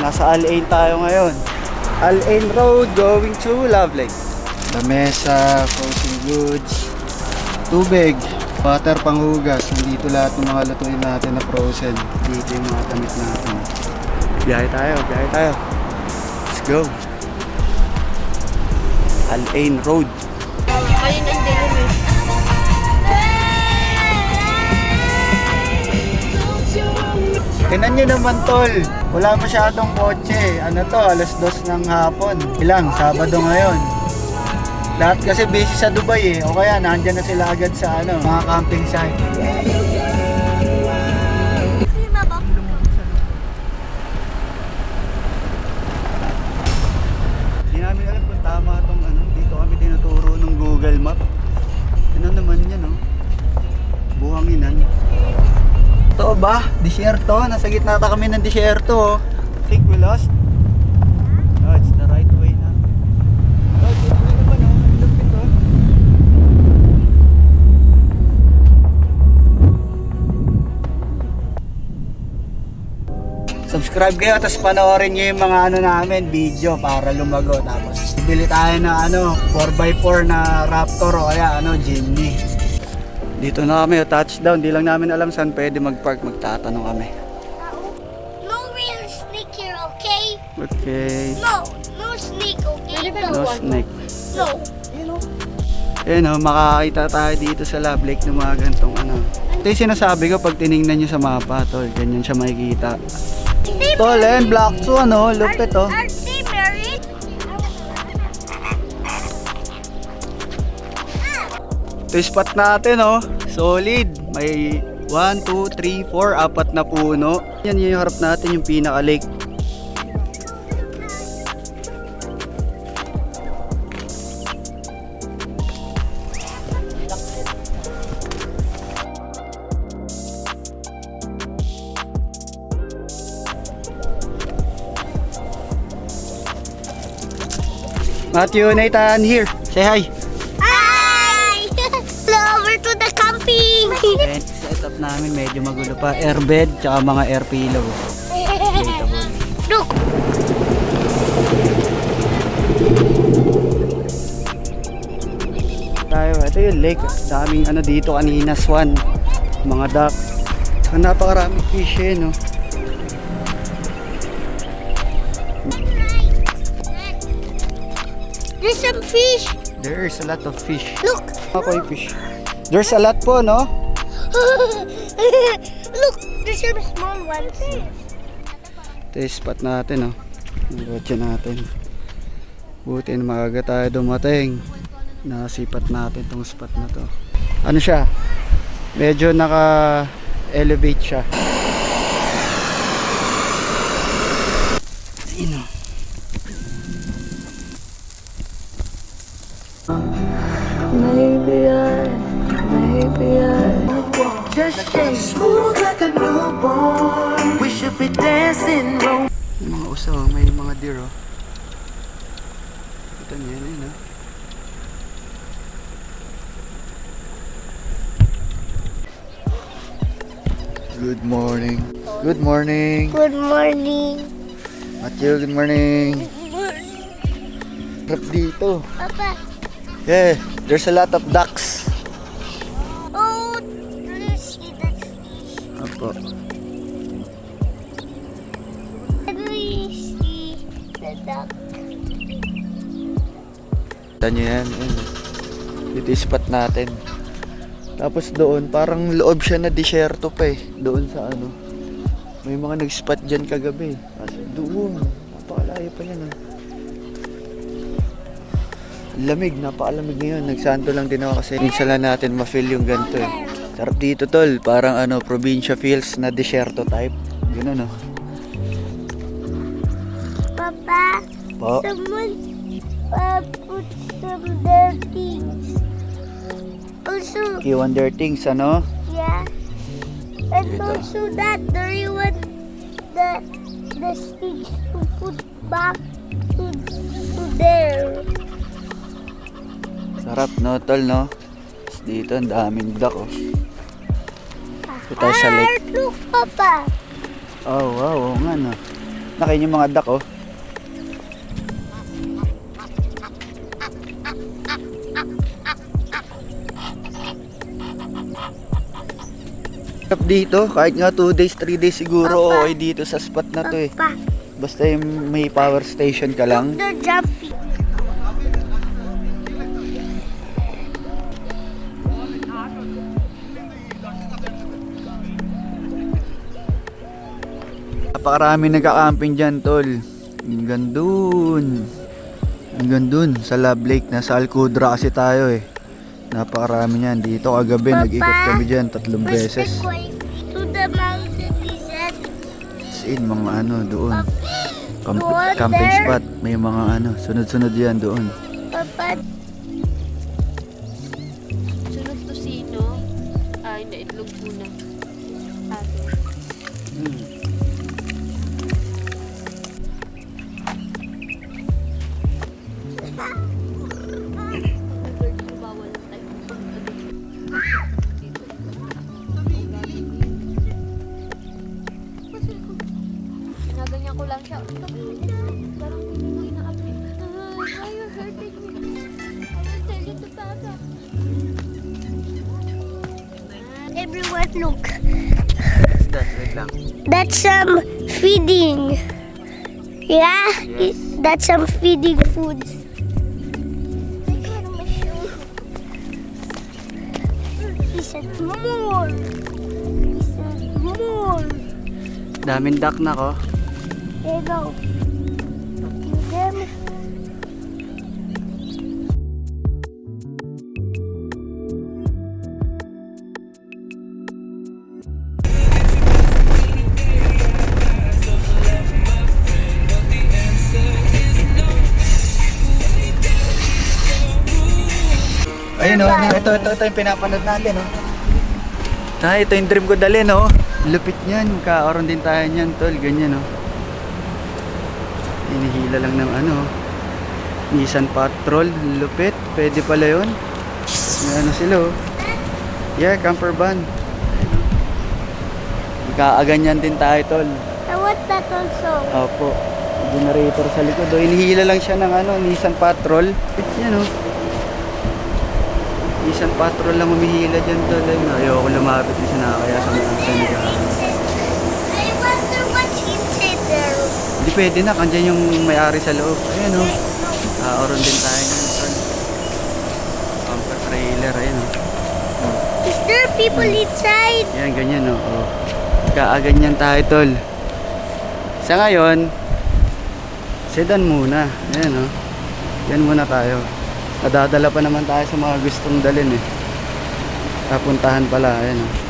Nasa Al-Ain tayo ngayon. Al-Ain Road going to Love Lake. Lamesa, frozen goods, tubig, water panghugas. Nandito lahat ng mga lutuin natin na frozen. Dito yung mga damit natin. Biyahe tayo, biyahe tayo. Let's go. Al-Ain Road. Ayun ang delivery. Tinan nyo naman tol, wala masyadong kotse. Ano to, alas dos ng hapon. Ilang, Sabado ngayon. Lahat kasi busy sa Dubai eh. O kaya nandyan na sila agad sa ano, mga camping site. Hindi namin alam kung tama tong ano, dito kami tinuturo ng Google Map. Ano naman yan oh. Buhanginan. Totoo ba? Disyerto? Nasa gitna ta kami ng disyerto. oh. think we lost. Oh, it's the right way na. Oh, dito na naman oh. Ang lupit oh. Subscribe kayo tapos panoorin nyo yung mga ano namin, video para lumago. Tapos bibili tayo ng ano, 4x4 na Raptor o kaya ano, Jimny. Dito na kami, touchdown. Di lang namin alam saan pwede mag-park. Magtatanong kami. No real snake here, okay? Okay. No, no snake, okay? No snake. No. Ayun oh, makakita tayo dito sa Love Lake ng mga gantong ano. Ito yung sinasabi ko pag tiningnan nyo sa mapa, tol. Ganyan siya makikita. Tol, ayun, Black Swan, oh. Lupit, oh. Ito spot natin, oh. Solid. May 1, 2, 3, 4, apat na puno. Yan yung harap natin, yung pinaka-lake. Matthew, Nathan, here. Say. Hi! Namin medyo magulo pa. Airbed, tsaka mga air pillow. Look! Tayo, ito yung lake. Daming ano dito kanina, swan. Mga duck. Saka napakaraming fish eh, no? There's some fish! There's a lot of fish. Look! Mga koi fish. There's a lot po, no? Look! There's some small ones. Ito yung spot natin, no? Yung kotse natin. Buti na maaga tayo dumating. Nasipat natin tong spot na to. Ano siya? Medyo naka-elevate siya. Ayun, oh. Maybe I. Smooth like a newborn. We should be dancing. Yung mga uso, may mga deer oh. Ito niya yun oh. Good morning. Good morning. Good morning. Matthew, good morning. Harap dito. Papa. Yeah, there's a lot of ducks. Duck? Kita nyo yan. Dito yung spot natin. Tapos doon, parang loob siya na disyerto pa eh. Doon sa ano. May mga nag-spot dyan kagabi. Kasi doon, napakalayo pa yan ah. Lamig, napakalamig ngayon. Nagsanto lang din ako kasi minsan lang natin ma-feel yung ganito eh. Sarap dito tol, parang ano, probinsya feels na disyerto type. Ganun oh. Papa, Po. someone uh, put some dirty. Also, Iwan their things, ano? yeah. And Dito. also that, do you want the the sticks to put back to, to there? Sarap no, tol, no? Dito, ang daming duck, oh. Dito tayo sa lake. Ah, look, Papa. Oh, wow, oo nga, no. Nakain yung mga duck oh. Sarap dito, kahit nga 2 days, 3 days siguro Papa. okay dito sa spot na to eh. Papa, Basta yung may power station ka lang. the jumping. Napakarami nagka-camping dyan, tol. Hanggang dun. Hanggang dun, sa Love Lake. Nasa Alcudra kasi tayo eh. Napakarami niyan. Dito kagabi, nag-ikot kami dyan tatlong beses. to the mountain desert? In, mga ano, doon. Camp- camping spot. May mga ano, sunod-sunod yan doon. Papa, Sunod to sino? Ay, naitlog po na. Ate. Bawal lang siya. Parang hindi mo inaapi. Why you hurting me? I will tell you to Papa. everyone look. That's wait lang. That's some feeding. Yeah? It- that's some feeding food. He said more. He said more. Daming duck na ko. There you go. Feed them. Ayun oh, ito, ito, ito yung pinapanood natin oh. Ah, ito yung dream ko dali no. Lupit niyan, kaaron din tayo niyan tol, ganyan oh. Hinihila lang ng ano. Nissan Patrol, lupit. Pwede pala yun. May ano sila oh. Yeah, camper van. Kaaganyan din tayo tol. I want that also. Opo. Generator sa likod. Oh, inihila lang siya ng ano, Nissan Patrol. Yan oh. Nissan Patrol lang umihila dyan tol. Ayoko lumapit kasi nakakaya sa mga sanig. I wonder what's inside Hindi pwede na, kandyan yung may-ari sa loob. Ayan oh. Aaron din tayo ng. Camper trailer, ayun oh. Is there people inside? Yan, ganyan oh. oh. Kaaganyan tayo tol. Sa ngayon, sedan muna. Ayan oh. Yan muna tayo. Nadadala pa naman tayo sa mga gustong dalhin eh. Kapuntahan pala, ayan oh.